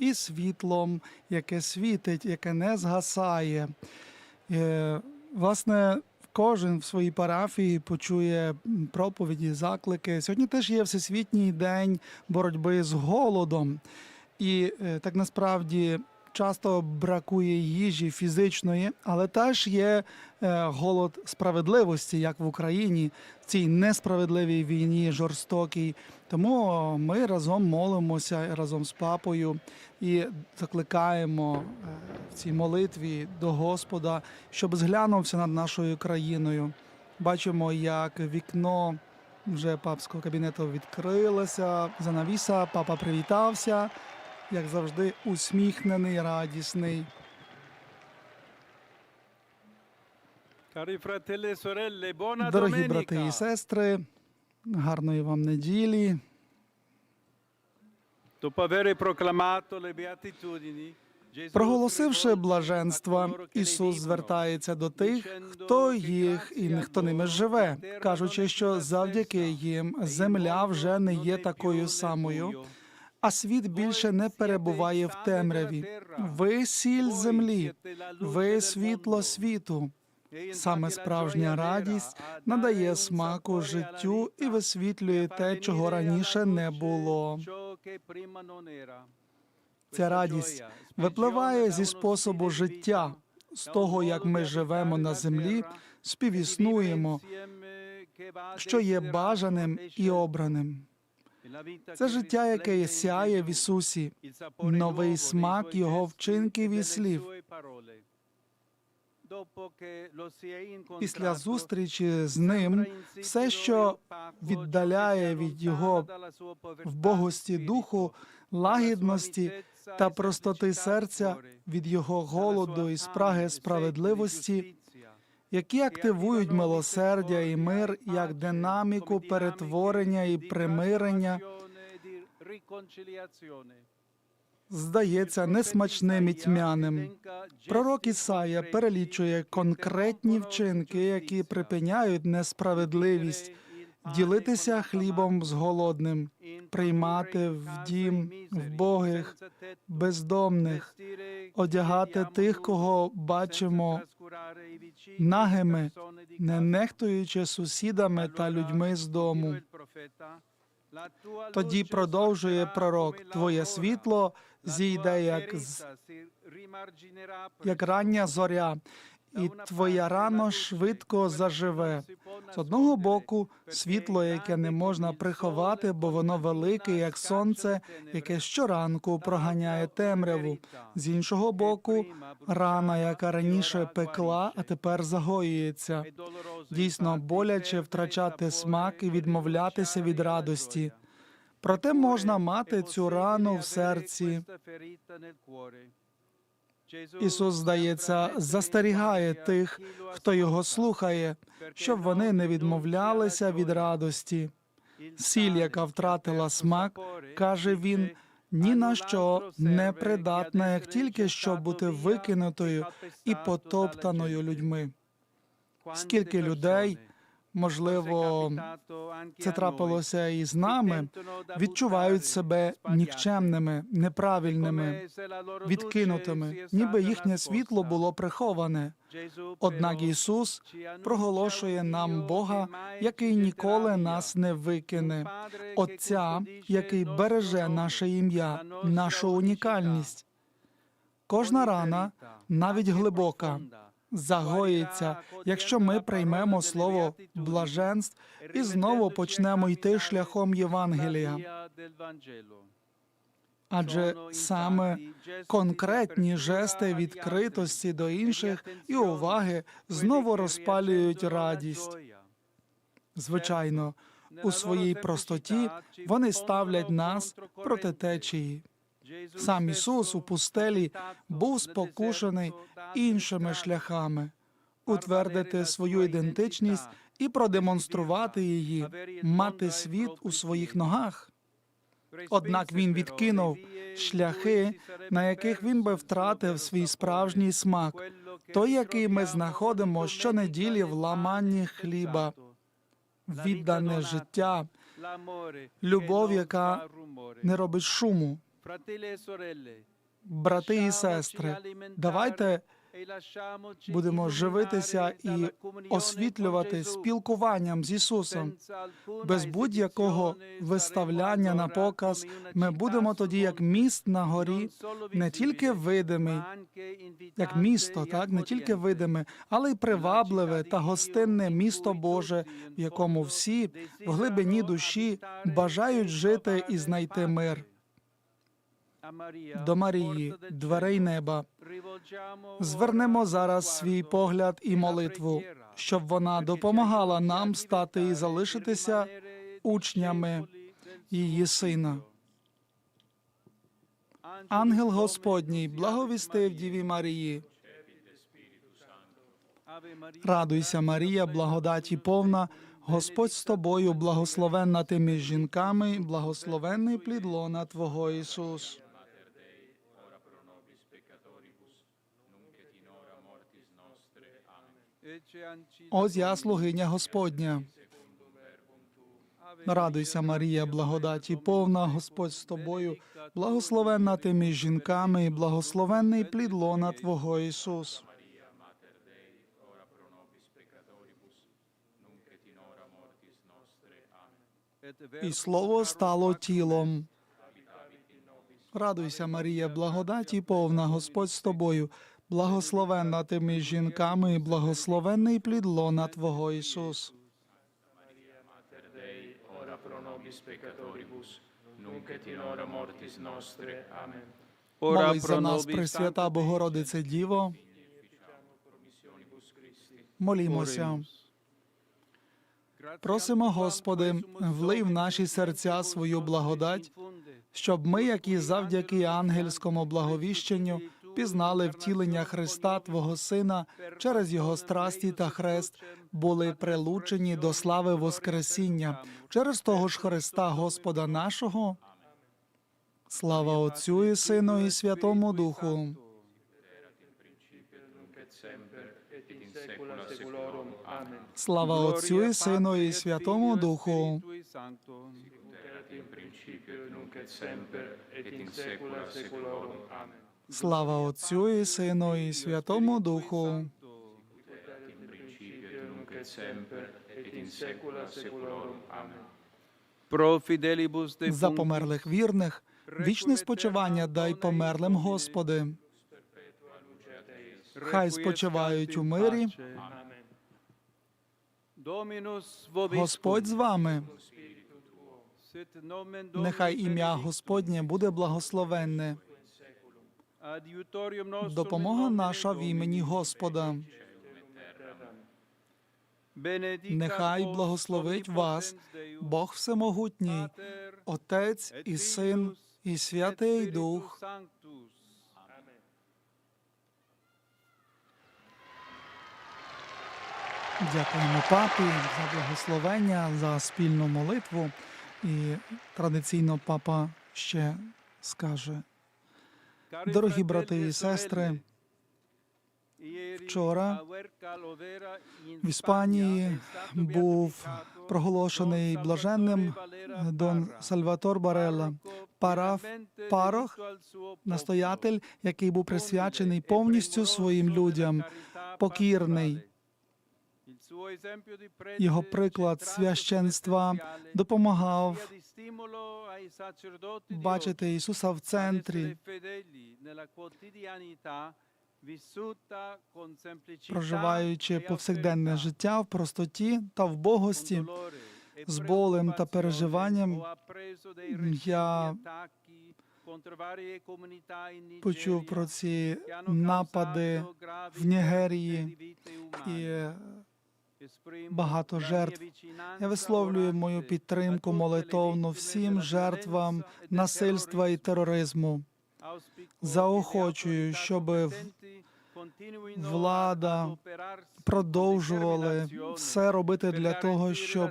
і світлом, яке світить, яке не згасає. Е, Власне, кожен в своїй парафії почує проповіді, заклики. Сьогодні теж є Всесвітній день боротьби з голодом. І е, так насправді часто бракує їжі фізичної, але теж є е, голод справедливості, як в Україні, в цій несправедливій війні, жорстокій. Тому ми разом молимося разом з папою і закликаємо е, в цій молитві до Господа, щоб зглянувся над нашою країною. Бачимо, як вікно вже папського кабінету відкрилося. Занавіса, папа привітався, як завжди, усміхнений, радісний. E Дорогі брати і сестри, гарної вам неділі. Проголосивши блаженства, Ісус звертається до тих, хто їх і grazie не хто ними живе, кажучи, що завдяки їм e земля вже не є такою самою. А світ більше не перебуває в темряві. Ви сіль землі, ви світло світу. Саме справжня радість надає смаку життю і висвітлює те, чого раніше не було. Ця радість випливає зі способу життя, з того, як ми живемо на землі, співіснуємо, що є бажаним і обраним. Це життя, яке сяє в Ісусі, новий смак Його вчинків і слів. Після зустрічі з ним все, що віддаляє від його вбогості духу, лагідності та простоти серця, від його голоду і спраги справедливості, які активують милосердя і мир як динаміку перетворення і примирення, здається несмачним і тьмяним. Пророк Ісая перелічує конкретні вчинки, які припиняють несправедливість, ділитися хлібом з голодним, приймати в дім вбогих, бездомних, одягати тих, кого бачимо нагими, не нехтуючи сусідами та людьми з дому. Тоді продовжує пророк: Твоє світло зійде як з як рання зоря, і твоя рано швидко заживе. З одного боку, світло, яке не можна приховати, бо воно велике, як сонце, яке щоранку проганяє темряву. З іншого боку, рана, яка раніше пекла, а тепер загоюється. Дійсно боляче втрачати смак і відмовлятися від радості. Проте можна мати цю рану в серці. Ісус, здається, застерігає тих, хто його слухає, щоб вони не відмовлялися від радості. Сіль, яка втратила смак, каже він, ні на що не придатна, як тільки щоб бути викинутою і потоптаною людьми. Скільки людей, можливо, це трапилося і з нами, відчувають себе нікчемними, неправильними, відкинутими, ніби їхнє світло було приховане. Однак Ісус проголошує нам Бога, який ніколи нас не викине, Отця, який береже наше ім'я, нашу унікальність. Кожна рана, навіть глибока, загоїться, якщо ми приймемо слово блаженств і знову почнемо йти шляхом Євангелія. Адже саме конкретні жести відкритості до інших і уваги знову розпалюють радість. Звичайно, у своїй простоті вони ставлять нас проти течії. Сам Ісус у пустелі був спокушений іншими шляхами утвердити свою ідентичність і продемонструвати її, мати світ у своїх ногах. Однак він відкинув шляхи, на яких він би втратив свій справжній смак, той, який ми знаходимо щонеділі в ламанні хліба, віддане життя, любов, яка не робить шуму, Брати і сестри, давайте будемо живитися і освітлювати спілкуванням з Ісусом. Без будь-якого виставляння на показ ми будемо тоді як міст на горі, не тільки видимий, як місто, так не тільки видиме, але й привабливе та гостинне місто Боже, в якому всі в глибині душі бажають жити і знайти мир. До Марії, дверей неба, звернемо зараз свій погляд і молитву, щоб вона допомагала нам стати і залишитися учнями її сина. Ангел Господній благовістив Діві Марії. Радуйся, Марія, благодаті повна, Господь з тобою, благословенна ти між жінками, благословенний плід лона Твого Ісус. Ось я слугиня Господня. Радуйся, Марія, благодаті повна, Господь з тобою, благословенна ти між жінками, і благословенний плід лона Твого Ісус. І слово стало тілом. Радуйся, Марія, благодаті повна, Господь з тобою, благословенна ти між жінками, і благословенний плід лона Твого Ісус. Молись за нас, Пресвята Богородице Діво. Молімося. Просимо, Господи, влий в наші серця свою благодать, щоб ми, які завдяки ангельському благовіщенню, пізнали втілення Христа, Твого Сина, через Його страсті та хрест, були прилучені до слави Воскресіння, через того ж Христа Господа нашого. Слава Отцю і Сину і Святому Духу. Слава Отцю і Сину і Святому Духу. In principio, nunc et semper, et in saecula saeculorum. Amen. Слава Отцю і Сину і Святому Духу. За померлих вірних, вічне спочивання дай померлим, Господи. Хай спочивають у мирі. Господь з вами. Нехай ім'я Господнє буде благословенне. Допомога наша в імені Господа. Нехай благословить вас Бог Всемогутній, Отець і Син і Святий Дух. Дякуємо папі за благословення, за спільну молитву. І традиційно папа ще скаже. Дорогі брати e і сестри, вчора в Іспанії був проголошений блаженним Дон Сальватор Барелла, параф, парох, настоятель, який був присвячений e повністю своїм людям, покірний. Його приклад священства допомагав бачити Ісуса в центрі, проживаючи e повсякденне життя в простоті та в богості. e з болем та переживанням я Почув про ці напади в Нігерії і е, багато жертв. Я висловлюю мою підтримку молитовну всім жертвам e насильства і тероризму. Заохочую, щоб влада продовжували все робити для того, щоб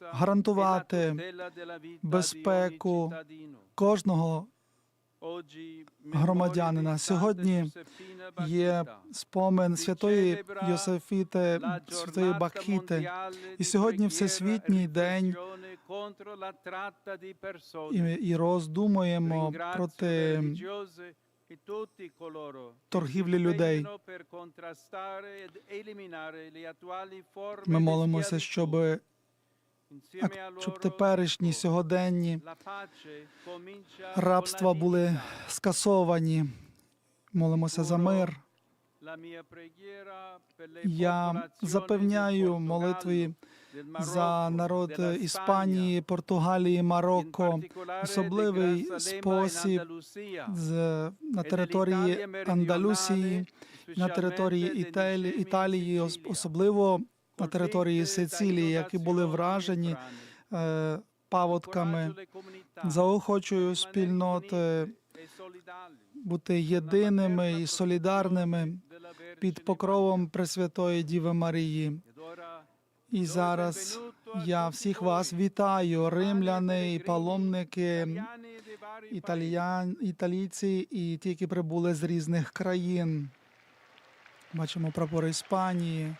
гарантувати e безпеку кожного громадянина. Сьогодні є спомин святої Йосифіти, святої Бакхіти. І сьогодні Всесвітній день і роздумуємо проти торгівлі людей. Ми молимося, щоб, щоб теперішні сьогоденні рабства були скасовані. Молимося за мир. Я запевняю молитві за народ Іспанії, Португалії, Марокко, особливий спосіб з, на території Андалусії, на території Італії, Італії, особливо на території Сицилії, які були вражені е, паводками. Заохочую спільноти бути єдиними і солідарними під покровом Пресвятої Діви Марії. І зараз я всіх вас вітаю, римляни і паломники, італіян, італійці і ті, які прибули з різних країн. Бачимо прапори Іспанії.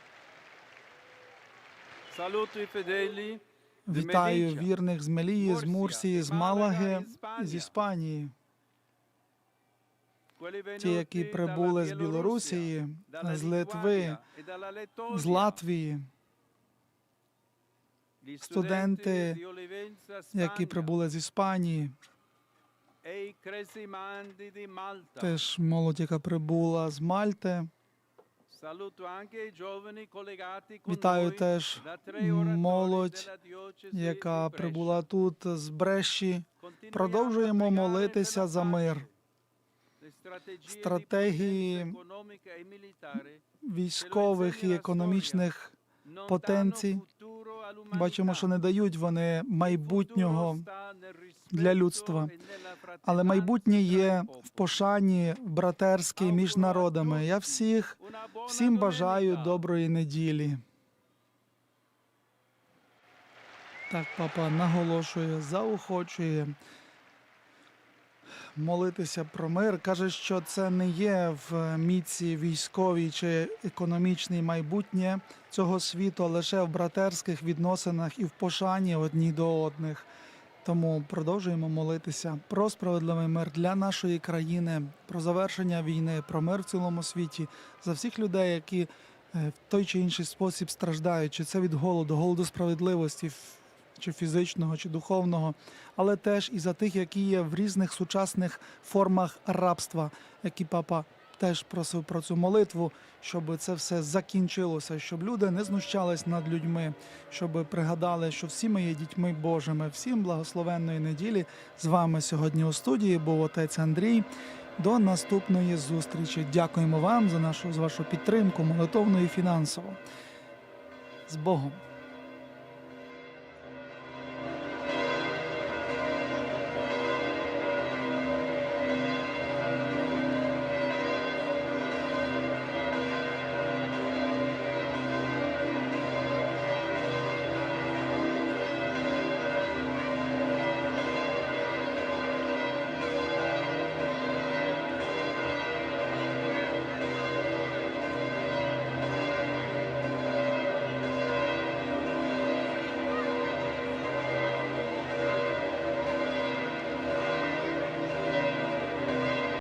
Вітаю вірних з Мелії, з Мурсії, з Малаги, з Іспанії. Ті, які прибули з Білорусії, з Литви, з Латвії, студенти, які прибули з Іспанії, теж молодь, яка прибула з Мальти. Вітаю теж молодь, яка прибула тут з Бреші. Продовжуємо молитися за мир. Стратегії військових і економічних потенцій. Бачимо, що не дають вони майбутнього для людства. Але майбутнє є в пошані братерській між народами. Я всіх всім бажаю доброї неділі. Так, папа наголошує, заохочує молитися про мир. Каже, що це не є в міці військовій чи економічній майбутнє цього світу, лише в братерських відносинах і в пошані одні до одних. Тому продовжуємо молитися про справедливий мир для нашої країни, про завершення війни, про мир в цілому світі, за всіх людей, які е, в той чи інший спосіб страждають, чи це від голоду, голоду справедливості, чи фізичного, чи духовного, але теж і за тих, які є в різних сучасних формах рабства, які папа теж просив про цю молитву, щоб це все закінчилося, щоб люди не знущались над людьми, щоб пригадали, що всі ми є дітьми Божими. Всім благословенної неділі з вами сьогодні у студії був отець Андрій. До наступної зустрічі. Дякуємо вам за нашу за вашу підтримку, молитовну і фінансову. З Богом.